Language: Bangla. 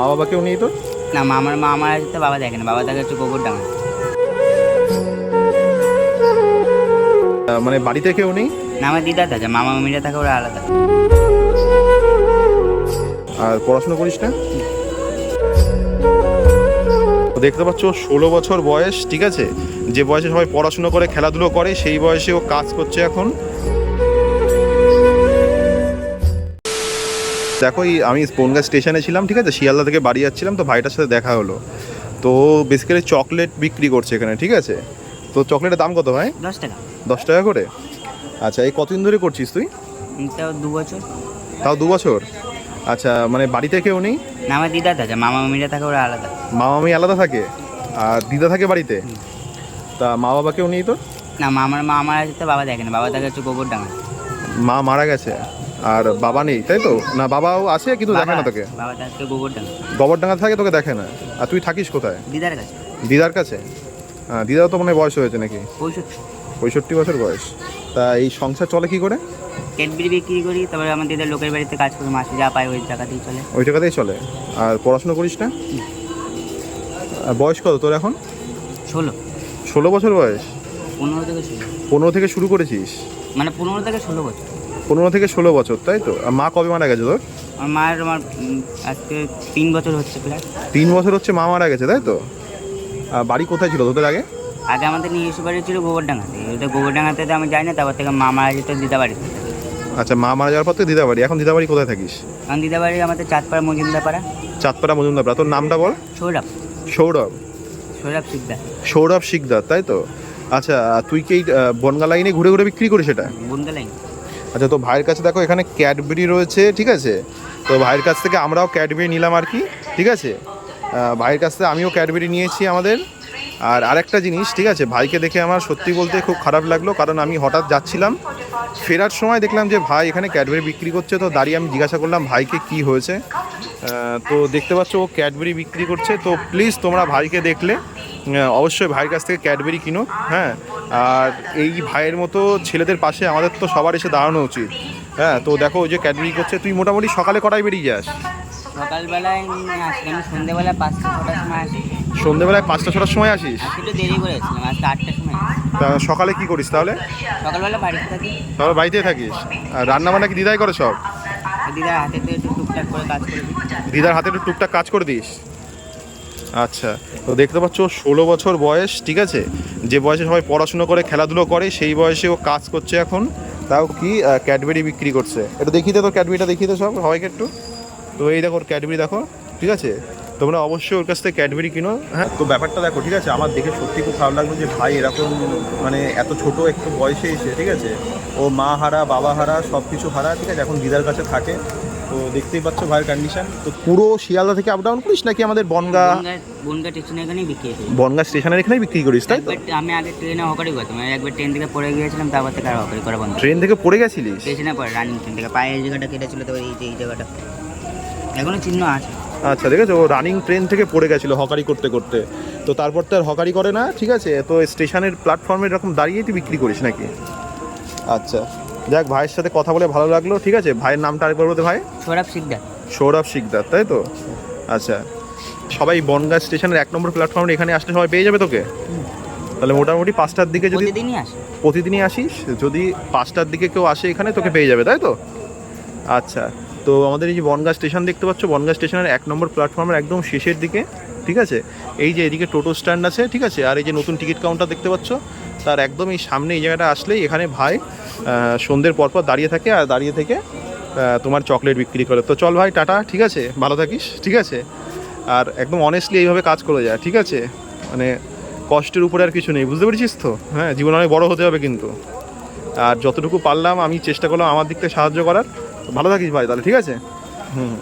মা বাবা কেউ নেই তো না মা আমার মা আমার আছে তো বাবা দেখে না। বাবা দেখে হচ্ছে গোবর ডাঙা মানে বাড়িতে কেউ নেই না আমার দিদা থাকে মামা মামিরা থাকে ওরা আলাদা। আর পড়াশোনা করিস না? দেখতে পাচ্ছ ষোলো বছর বয়স ঠিক আছে? যে বয়সে সবাই পড়াশুনো করে খেলাধুলো করে সেই বয়সে ও কাজ করছে এখন। দেখো এই আমি বনগা স্টেশনে ছিলাম ঠিক আছে? শিয়ালদা থেকে বাড়ি যাচ্ছিলাম তো ভাইটার সাথে দেখা হলো। তো বেসিক্যালি চকলেট বিক্রি করছে এখানে ঠিক আছে? তো চকলেটের দাম কত ভাই? দশ টাকা। দশ টাকা করে? আচ্ছা এই কতদিন ধরে করছিস তুই? তাও দু বছর। তাও দু বছর? আচ্ছা মানে বাড়িতে কেউ নেই? না আমার দিদা থাকে মামা মামিরা থাকে ওরা আলাদা। মা মামি আলাদা থাকে? আর দিদা থাকে বাড়িতে? তা মা বাবা কেউ নেই তো না মা আমার মা আমার আছে তো বাবা দেখে না বাবা দেখে হচ্ছে গোবর ডাঙা। মা মারা গেছে? আর বাবা নেই তাই তো? না বাবাও আছে কিন্তু দেখে না তোকে? গোবরডাঙ্গা। থাকে তোকে দেখে না। আর তুই থাকিস কোথায়? দিদার কাছে। দিদার কাছে? হ্যাঁ দিদাও তো মানে বয়স হয়েছে নাকি? পঁয়ষট্টি। পঁয়ষট্টি বছর বয়স। তা এই সংসার চলে কি করে? ক্যাডবেরি বিক্রি করি তারপরে আমার দিদার লোকের বাড়িতে কাজ করি মাসে যা পাই ওই টাকাতেই চলে। ওই টাকাতেই চলে। আর পড়াশোনা করিস না? আর বয়স কত তোর এখন? ষোলো। ষোলো বছর বয়স? পনেরো থেকে ষোলো পনেরো থেকে শুরু করেছিস? মানে পনেরো থেকে ষোলো বছর। পনেরো থেকে ষোলো বছর তাই তো? আর মা কবে মারা গেছে তোর? আমার মায়ের আমার আজকে তিন বছর হচ্ছে প্রায় তিন বছর হচ্ছে মা মারা গেছে তাই তো? আর বাড়ি কোথায় ছিল তোদের আগে? আগে আমাদের নিজস্ব বাড়ি ছিল গোবরডাঙ্গাতে ওটা গোবরডাঙ্গাতে তো আমি যাই না তারপর থেকে মা মারা যেত দিদা বাড়িতে আচ্ছা মা মারা যাওয়ার পর থেকে দিদা বাড়ি। এখন দিদা বাড়ি কোথায় থাকিস? এখন দিদা বাড়ি আমাদের চাঁদপাড়া মজুমদার পাড়া চাঁদপাড়া মজুমদারপাড়া। তোর নামটা বল। সৌরভ। সৌরভ। সৌরভ সিকদার সৌরভ শিকদার তাই তো? আচ্ছা তুই কি এই, বনগা লাইনে ঘুরে ঘুরে বিক্রি করিস সেটা? বনগা লাইন আচ্ছা তো ভাইয়ের কাছে দেখো, এখানে ক্যাডবেরি রয়েছে, ঠিক আছে? তো ভাইয়ের কাছ থেকে আমরাও ক্যাডবেরি নিলাম আর কি, ঠিক আছে? ভাইয়ের কাছ থেকে আমিও ক্যাডবেরি নিয়েছি আমাদের। আর আরেকটা জিনিস, ঠিক আছে, ভাইকে দেখে আমার সত্যি বলতে খুব খারাপ লাগল, কারণ আমি হঠাৎ যাচ্ছিলাম, ফেরার সময় দেখলাম যে ভাই এখানে ক্যাডবেরি বিক্রি করছে, তো দাঁড়িয়ে আমি জিজ্ঞাসা করলাম, ভাইকে কি হয়েছে? তো দেখতে পাচ্ছ ও ক্যাডবেরি বিক্রি করছে, তো প্লিজ তোমরা ভাইকে দেখলে অবশ্যই ভাইয়ের কাছ থেকে ক্যাডবেরি কিনো হ্যাঁ? আর এই ভাইয়ের মতো ছেলেদের পাশে আমাদের তো সবার এসে দাঁড়ানো উচিত। হ্যাঁ তো দেখো ওই যে ক্যাডবেরি করছে তুই মোটামুটি সকালে কটায় বেরিয়ে যাস? সকালবেলায় আসি আমি পাঁচটা ছটার সময় আসি। সন্ধেবেলায় পাঁচটা ছটার সময় আসিস? একটু দেরি করে এসেছিলাম আজকে আটটার সময় তা সকালে কি করিস তাহলে? সকালবেলা বাড়িতে থাকি। তাহলে বাড়িতেই থাকিস। আর রান্না বান্না কি দিদাই করে সব? দিদার হাতে একটু টুকটাক করে কাজ করে দিদার হাতে একটু টুকটাক কাজ করে দিস? আচ্ছা তো দেখতে পাচ্ছ ষোলো বছর বয়স, ঠিক আছে? যে বয়সে সবাই পড়াশুনো করে, খেলাধুলো করে, সেই বয়সে ও কাজ করছে এখন। তাও কি ক্যাডবেরি বিক্রি করছে। এটা দেখিয়ে দে তো ক্যাডবেরিটা, দেখিয়ে দে সব, সবাইকে একটু। তো এই দেখো, ক্যাডবেরি দেখো, ঠিক আছে? তোমরা অবশ্যই ওর কাছ থেকে ক্যাডবেরি কিনো হ্যাঁ? তো ব্যাপারটা দেখো, ঠিক আছে? আমার দেখে সত্যি খুব খারাপ লাগল যে ভাই এরকম মানে এত ছোট একটু বয়সে এসে, ঠিক আছে? ও মা হারা, বাবা হারা সব কিছু হারা, ঠিক আছে? এখন দিদার কাছে থাকে। তো দেখতেই পাচ্ছ ভাইয়ের কন্ডিশন তো পুরো শিয়ালদা থেকে আপ ডাউন করিস নাকি আমাদের বনগা বনগা স্টেশন এখানেই বিক্রি করি বনগা স্টেশনের এখানেই বিক্রি করিস তাই তো? আমি আগে ট্রেনে হকারি করতাম। আমি একবার ট্রেন থেকে পড়ে গিয়েছিলাম তারপর থেকে আর হকারি করা বন্ধ। ট্রেন থেকে পড়ে গেছিলিস? স্টেশনে পড়ে রানিং ট্রেন থেকে। পায়ে এই জায়গাটা কেটেছিল তো এই যে এই জায়গাটা। এখনও চিহ্ন আছে। আচ্ছা দেখেছ? ও রানিং ট্রেন থেকে পড়ে গেছিল হকারি করতে করতে। তো তারপর তো আর হকারি করে না ঠিক আছে? তো স্টেশনের প্ল্যাটফর্মে এরকম দাঁড়িয়েই তুই বিক্রি করিস নাকি? আচ্ছা। যাক ভাইয়ের সাথে কথা বলে ভালো লাগল ঠিক আছে? ভাইয়ের নামটা আরেকবার বলতে ভাই? সৌরভ সিকদার। সৌরভ শিকদার তাই তো? আচ্ছা সবাই বনগা স্টেশনের এক নম্বর প্ল্যাটফর্মে এখানে আসলে সবাই পেয়ে যাবে তোকে? তাহলে মোটামুটি পাঁচটার দিকে যদি প্রতিদিনই প্রতিদিনই আসিস? যদি পাঁচটার দিকে কেউ আসে এখানে তোকে পেয়ে যাবে তাই তো? আচ্ছা তো আমাদের এই যে বনগা স্টেশন দেখতে পাচ্ছ বনগা স্টেশনের এক নম্বর প্ল্যাটফর্মের একদম শেষের দিকে। ঠিক আছে? এই যে এদিকে টোটো স্ট্যান্ড আছে, ঠিক আছে? আর এই যে নতুন টিকিট কাউন্টার দেখতে পাচ্ছ, তার একদম এই সামনে এই জায়গাটা আসলেই এখানে ভাই সন্ধ্যের পরপর দাঁড়িয়ে থাকে আর দাঁড়িয়ে থেকে তোমার চকলেট বিক্রি করে। তো চল ভাই, টাটা, ঠিক আছে? ভালো থাকিস, ঠিক আছে? আর একদম অনেস্টলি এইভাবে কাজ করে যায়, ঠিক আছে? মানে কষ্টের উপরে আর কিছু নেই, বুঝতে পেরেছিস তো? হ্যাঁ জীবন অনেক বড় হতে হবে কিন্তু। আর যতটুকু পারলাম, আমি চেষ্টা করলাম আমার দিক থেকে সাহায্য করার। ভালো থাকিস ভাই তাহলে, ঠিক আছে? হুম।